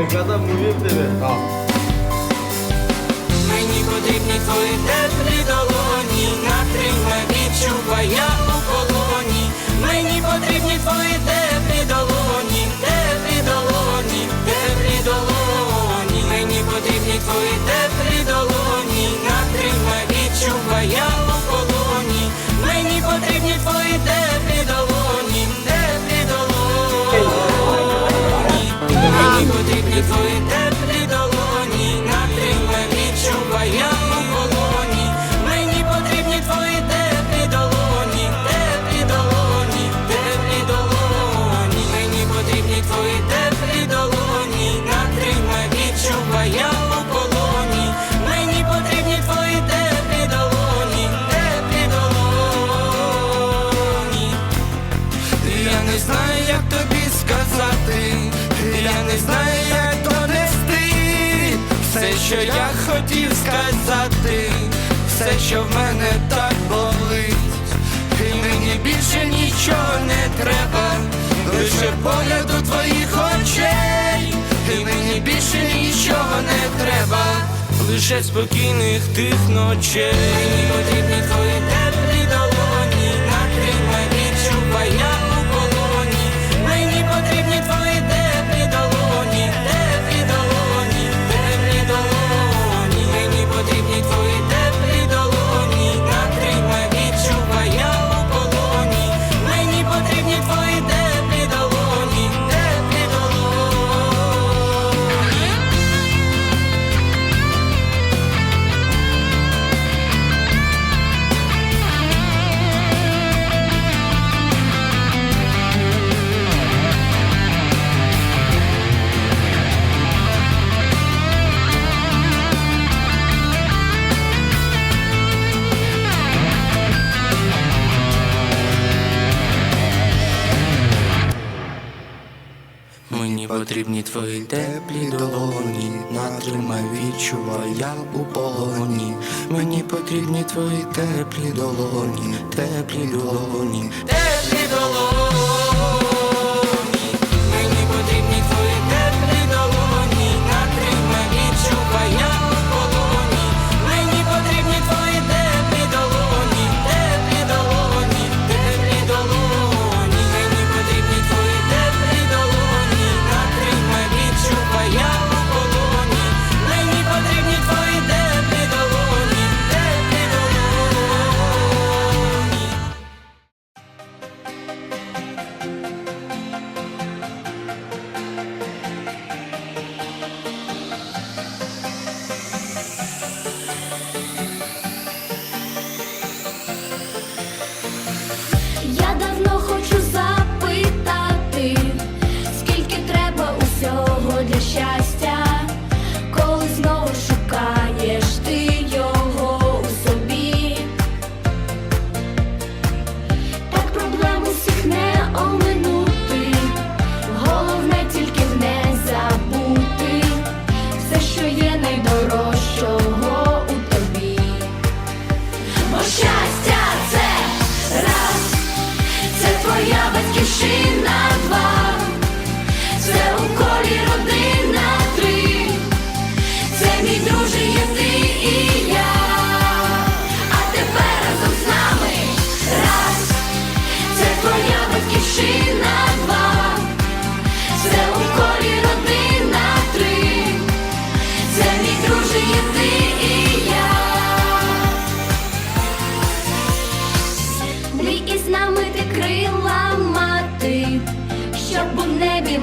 Екрада мовів тебе. Мені потрібні твої теплі долоні, на три відчуваю у колоні. хотів сказати все, що в мене так болить, і мені більше нічого не треба, лише погляду твоїх очей, і мені більше нічого не треба, лише спокійних тих ночей. Мені потрібні твої потрібні твої теплі долоні, натримай, відчувай, у полоні, мені потрібні твої теплі долоні, теплі долоні, теплі.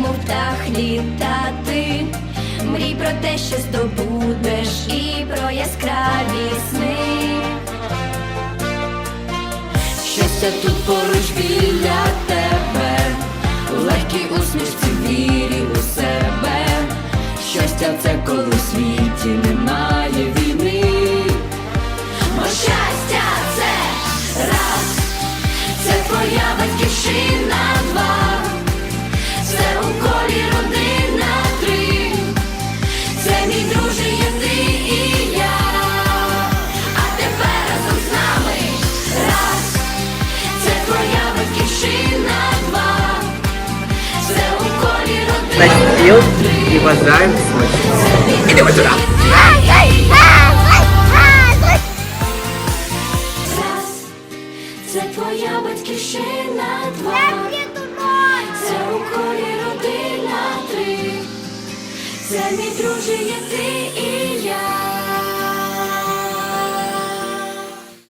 мов птах літати, мрій про те, що здобудеш, і про яскраві сни. Щастя тут поруч біля тебе, легкі усмішці вірі у себе. Щастя, це коли у світі немає війни. Бо щастя це раз, це твоя батьківщина. на стіл і бажаємо смачного. Ідемо туди! Це твоя батьківщина, два. Це у колі родина три. Це мій друже, я ти і